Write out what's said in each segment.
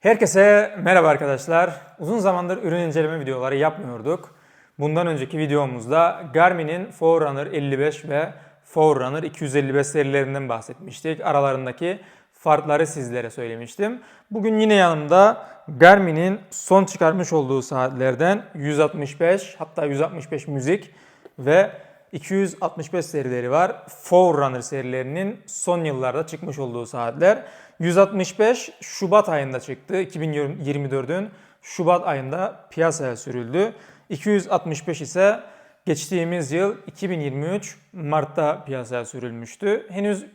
Herkese merhaba arkadaşlar. Uzun zamandır ürün inceleme videoları yapmıyorduk. Bundan önceki videomuzda Garmin'in Forerunner 55 ve Forerunner 255 serilerinden bahsetmiştik. Aralarındaki farkları sizlere söylemiştim. Bugün yine yanımda Garmin'in son çıkarmış olduğu saatlerden 165 hatta 165 müzik ve 265 serileri var. Forerunner serilerinin son yıllarda çıkmış olduğu saatler. 165 Şubat ayında çıktı. 2024'ün Şubat ayında piyasaya sürüldü. 265 ise geçtiğimiz yıl 2023 Mart'ta piyasaya sürülmüştü. Henüz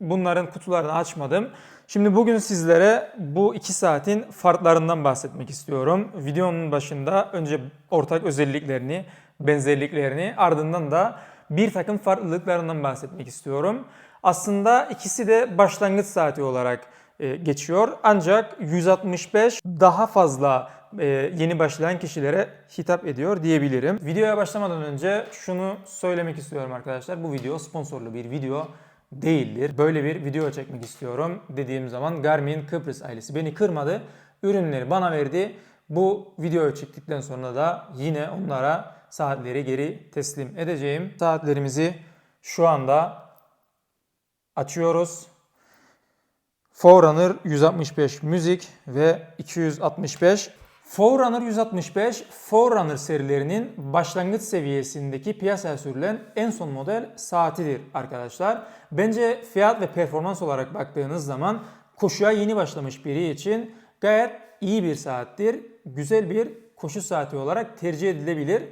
bunların kutularını açmadım. Şimdi bugün sizlere bu iki saatin farklarından bahsetmek istiyorum. Videonun başında önce ortak özelliklerini, benzerliklerini ardından da bir takım farklılıklarından bahsetmek istiyorum. Aslında ikisi de başlangıç saati olarak e, geçiyor. Ancak 165 daha fazla e, yeni başlayan kişilere hitap ediyor diyebilirim. Videoya başlamadan önce şunu söylemek istiyorum arkadaşlar. Bu video sponsorlu bir video değildir. Böyle bir video çekmek istiyorum dediğim zaman Garmin Kıbrıs ailesi beni kırmadı. Ürünleri bana verdi. Bu videoyu çektikten sonra da yine onlara saatleri geri teslim edeceğim. Saatlerimizi şu anda açıyoruz. Forerunner 165 müzik ve 265 Forerunner 165 Forerunner serilerinin başlangıç seviyesindeki piyasaya sürülen en son model saatidir arkadaşlar. Bence fiyat ve performans olarak baktığınız zaman koşuya yeni başlamış biri için gayet iyi bir saattir. Güzel bir koşu saati olarak tercih edilebilir.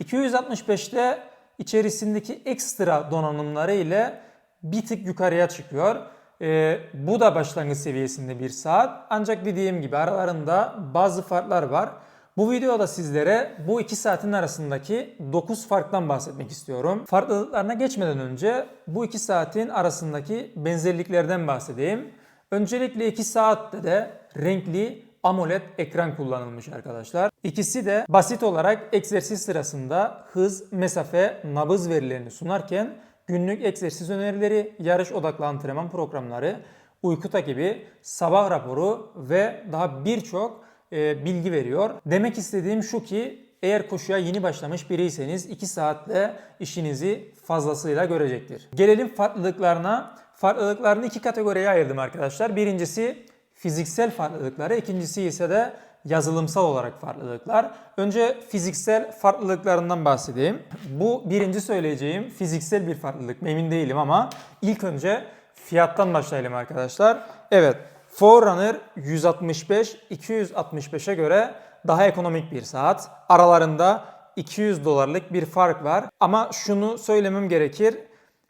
265'te içerisindeki ekstra donanımları ile bir tık yukarıya çıkıyor. Ee, bu da başlangıç seviyesinde bir saat. Ancak dediğim gibi aralarında bazı farklar var. Bu videoda sizlere bu iki saatin arasındaki 9 farktan bahsetmek istiyorum. Farklılıklarına geçmeden önce bu iki saatin arasındaki benzerliklerden bahsedeyim. Öncelikle iki saatte de renkli AMOLED ekran kullanılmış arkadaşlar. İkisi de basit olarak egzersiz sırasında hız, mesafe, nabız verilerini sunarken günlük egzersiz önerileri, yarış odaklı antrenman programları, uyku takibi, sabah raporu ve daha birçok e, bilgi veriyor. Demek istediğim şu ki eğer koşuya yeni başlamış biriyseniz 2 saatte işinizi fazlasıyla görecektir. Gelelim farklılıklarına. Farklılıklarını iki kategoriye ayırdım arkadaşlar. Birincisi fiziksel farklılıkları, ikincisi ise de yazılımsal olarak farklılıklar. Önce fiziksel farklılıklarından bahsedeyim. Bu birinci söyleyeceğim fiziksel bir farklılık. Emin değilim ama ilk önce fiyattan başlayalım arkadaşlar. Evet, Forerunner 165 265'e göre daha ekonomik bir saat. Aralarında 200 dolarlık bir fark var. Ama şunu söylemem gerekir.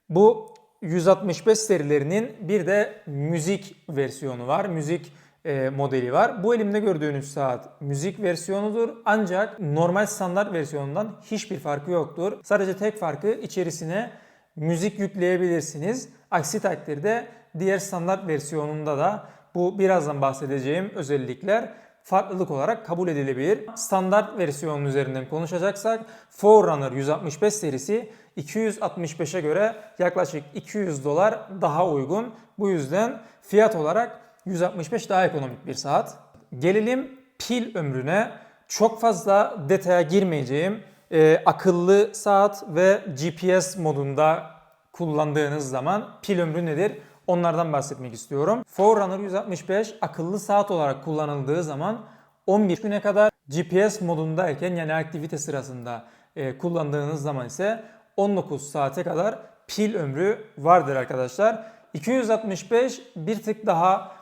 Bu 165 serilerinin bir de müzik versiyonu var. Müzik e, modeli var. Bu elimde gördüğünüz saat müzik versiyonudur. Ancak normal standart versiyonundan hiçbir farkı yoktur. Sadece tek farkı içerisine müzik yükleyebilirsiniz. Aksi takdirde diğer standart versiyonunda da bu birazdan bahsedeceğim özellikler farklılık olarak kabul edilebilir. Standart versiyonun üzerinden konuşacaksak Forerunner 165 serisi 265'e göre yaklaşık 200 dolar daha uygun. Bu yüzden fiyat olarak 165 daha ekonomik bir saat. Gelelim pil ömrüne. Çok fazla detaya girmeyeceğim. Ee, akıllı saat ve GPS modunda kullandığınız zaman pil ömrü nedir? Onlardan bahsetmek istiyorum. Forerunner 165 akıllı saat olarak kullanıldığı zaman 11 güne kadar GPS modundayken yani aktivite sırasında e, kullandığınız zaman ise 19 saate kadar pil ömrü vardır arkadaşlar. 265 bir tık daha e,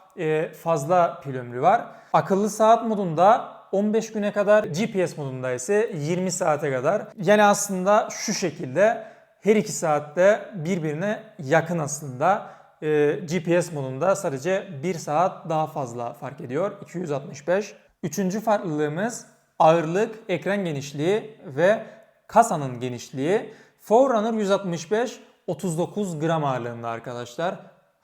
fazla pil ömrü var. Akıllı saat modunda 15 güne kadar, GPS modunda ise 20 saate kadar. Yani aslında şu şekilde her iki saatte birbirine yakın aslında. E, GPS modunda sadece 1 saat daha fazla fark ediyor. 265. Üçüncü farklılığımız ağırlık, ekran genişliği ve kasanın genişliği. Forerunner 165 39 gram ağırlığında arkadaşlar.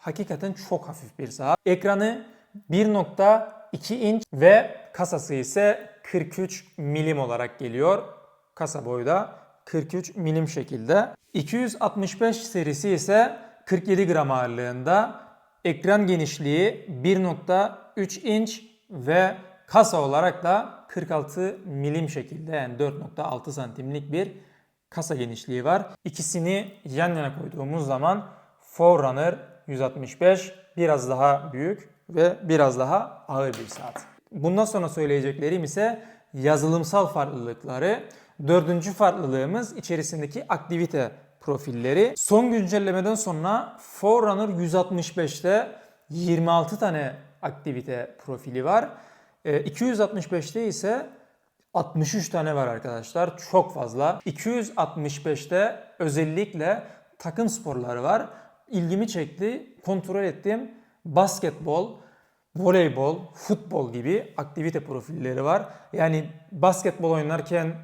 Hakikaten çok hafif bir saat. Ekranı 1.2 inç ve kasası ise 43 milim olarak geliyor. Kasa boyu da 43 milim şekilde. 265 serisi ise 47 gram ağırlığında. Ekran genişliği 1.3 inç ve kasa olarak da 46 milim şekilde yani 4.6 santimlik bir kasa genişliği var. İkisini yan yana koyduğumuz zaman Forerunner 165 biraz daha büyük ve biraz daha ağır bir saat. Bundan sonra söyleyeceklerim ise yazılımsal farklılıkları. Dördüncü farklılığımız içerisindeki aktivite profilleri. Son güncellemeden sonra Forerunner 165'te 26 tane aktivite profili var. E, 265'te ise 63 tane var arkadaşlar. Çok fazla. 265'te özellikle takım sporları var. İlgimi çekti. Kontrol ettim. Basketbol, voleybol, futbol gibi aktivite profilleri var. Yani basketbol oynarken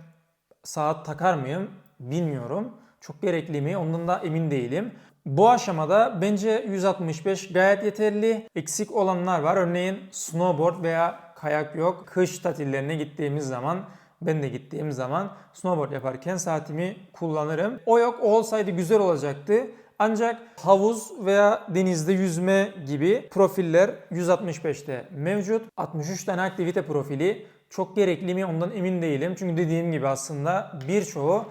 saat takar mıyım bilmiyorum. Çok gerekli mi ondan da emin değilim. Bu aşamada bence 165 gayet yeterli. Eksik olanlar var. Örneğin snowboard veya kayak yok. Kış tatillerine gittiğimiz zaman ben de gittiğim zaman snowboard yaparken saatimi kullanırım. O yok olsaydı güzel olacaktı. Ancak havuz veya denizde yüzme gibi profiller 165'te mevcut. 63 tane aktivite profili çok gerekli mi ondan emin değilim. Çünkü dediğim gibi aslında birçoğu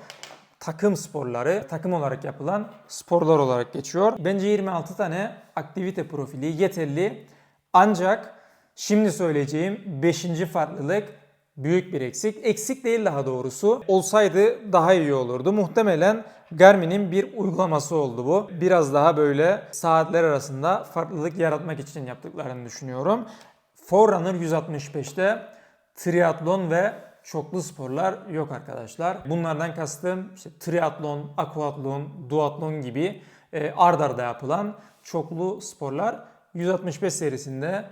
takım sporları, takım olarak yapılan sporlar olarak geçiyor. Bence 26 tane aktivite profili yeterli. Ancak şimdi söyleyeceğim 5. farklılık büyük bir eksik. Eksik değil daha doğrusu. Olsaydı daha iyi olurdu. Muhtemelen Garmin'in bir uygulaması oldu bu. Biraz daha böyle saatler arasında farklılık yaratmak için yaptıklarını düşünüyorum. Forerunner 165'te triatlon ve çoklu sporlar yok arkadaşlar. Bunlardan kastım işte triatlon, aquatlon, duatlon gibi e, ard arda yapılan çoklu sporlar 165 serisinde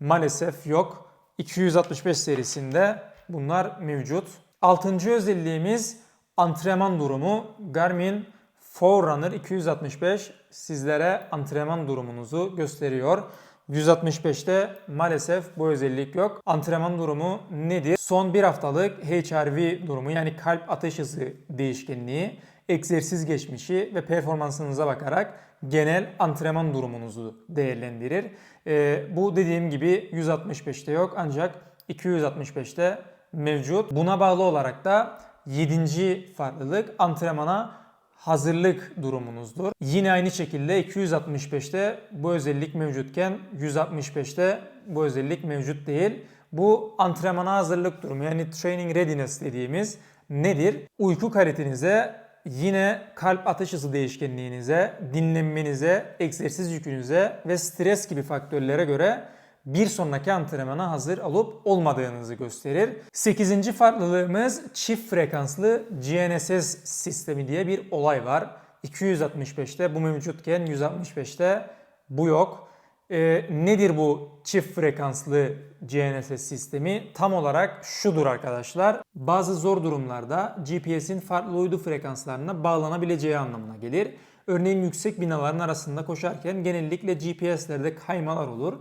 maalesef yok. 265 serisinde bunlar mevcut. Altıncı özelliğimiz antrenman durumu. Garmin Forerunner 265 sizlere antrenman durumunuzu gösteriyor. 165'te maalesef bu özellik yok. Antrenman durumu nedir? Son bir haftalık HRV durumu yani kalp ateş hızı değişkenliği, egzersiz geçmişi ve performansınıza bakarak genel antrenman durumunuzu değerlendirir. Ee, bu dediğim gibi 165'te yok ancak 265'te mevcut. Buna bağlı olarak da 7. farklılık antrenmana hazırlık durumunuzdur. Yine aynı şekilde 265'te bu özellik mevcutken 165'te bu özellik mevcut değil. Bu antrenmana hazırlık durumu yani training readiness dediğimiz nedir? Uyku kalitenize yine kalp atış hızı değişkenliğinize, dinlenmenize, egzersiz yükünüze ve stres gibi faktörlere göre bir sonraki antrenmana hazır olup olmadığınızı gösterir. 8. farklılığımız çift frekanslı GNSS sistemi diye bir olay var. 265'te bu mevcutken 165'te bu yok. Ee, nedir bu çift frekanslı GNSS sistemi? Tam olarak şudur arkadaşlar. Bazı zor durumlarda GPS'in farklı uydu frekanslarına bağlanabileceği anlamına gelir. Örneğin yüksek binaların arasında koşarken genellikle GPS'lerde kaymalar olur.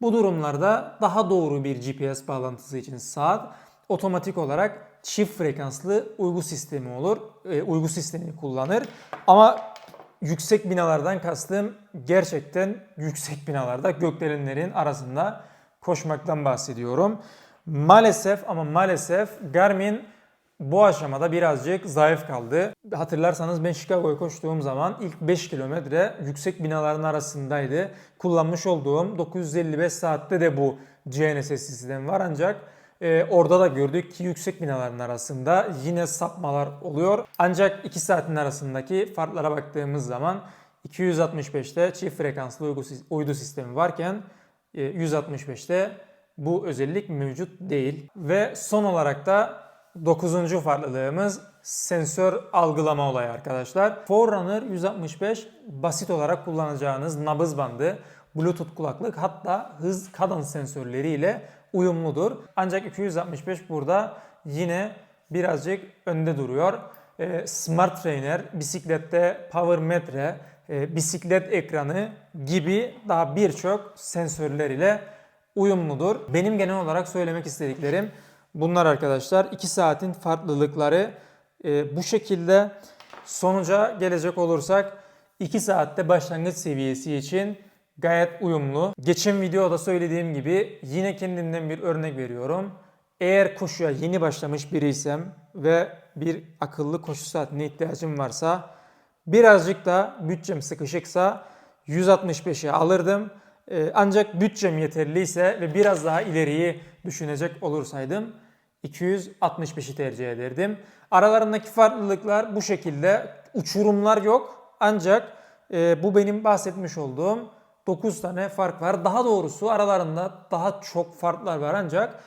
Bu durumlarda daha doğru bir GPS bağlantısı için saat otomatik olarak çift frekanslı uygu sistemi olur. E, uygu sistemini kullanır. Ama yüksek binalardan kastım gerçekten yüksek binalarda gökdelenlerin arasında koşmaktan bahsediyorum. Maalesef ama maalesef Garmin bu aşamada birazcık zayıf kaldı. Hatırlarsanız ben Chicago'ya koştuğum zaman ilk 5 kilometre yüksek binaların arasındaydı. Kullanmış olduğum 955 saatte de bu GNSS sistemi var ancak e, orada da gördük ki yüksek binaların arasında yine sapmalar oluyor. Ancak 2 saatin arasındaki farklara baktığımız zaman 265'te çift frekanslı uydu, sistemi varken e, 165'te bu özellik mevcut değil. Ve son olarak da Dokuzuncu farklılığımız sensör algılama olayı arkadaşlar. Forerunner 165 basit olarak kullanacağınız nabız bandı, bluetooth kulaklık hatta hız kadans sensörleriyle uyumludur. Ancak 265 burada yine birazcık önde duruyor. E, Smart Trainer, bisiklette power metre, e, bisiklet ekranı gibi daha birçok sensörler ile uyumludur. Benim genel olarak söylemek istediklerim Bunlar arkadaşlar 2 saatin farklılıkları e, bu şekilde sonuca gelecek olursak 2 saatte başlangıç seviyesi için gayet uyumlu. Geçen videoda söylediğim gibi yine kendimden bir örnek veriyorum. Eğer koşuya yeni başlamış biriysem ve bir akıllı koşu saatine ihtiyacım varsa birazcık da bütçem sıkışıksa 165'e alırdım. Ee, ancak bütçem yeterliyse ve biraz daha ileriyi düşünecek olursaydım 265'i tercih ederdim. Aralarındaki farklılıklar bu şekilde. Uçurumlar yok. Ancak e, bu benim bahsetmiş olduğum 9 tane fark var. Daha doğrusu aralarında daha çok farklar var ancak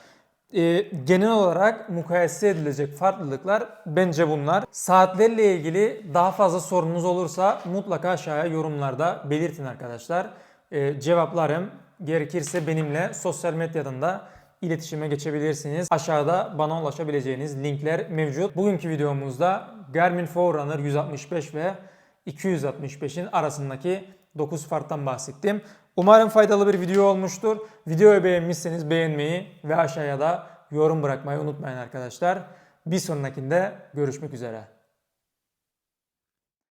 e, genel olarak mukayese edilecek farklılıklar bence bunlar. Saatlerle ilgili daha fazla sorunuz olursa mutlaka aşağıya yorumlarda belirtin arkadaşlar. E, cevaplarım gerekirse benimle sosyal medyadan da iletişime geçebilirsiniz. Aşağıda bana ulaşabileceğiniz linkler mevcut. Bugünkü videomuzda Garmin Forerunner 165 ve 265'in arasındaki 9 farktan bahsettim. Umarım faydalı bir video olmuştur. Videoyu beğenmişseniz beğenmeyi ve aşağıya da yorum bırakmayı unutmayın arkadaşlar. Bir sonrakinde görüşmek üzere.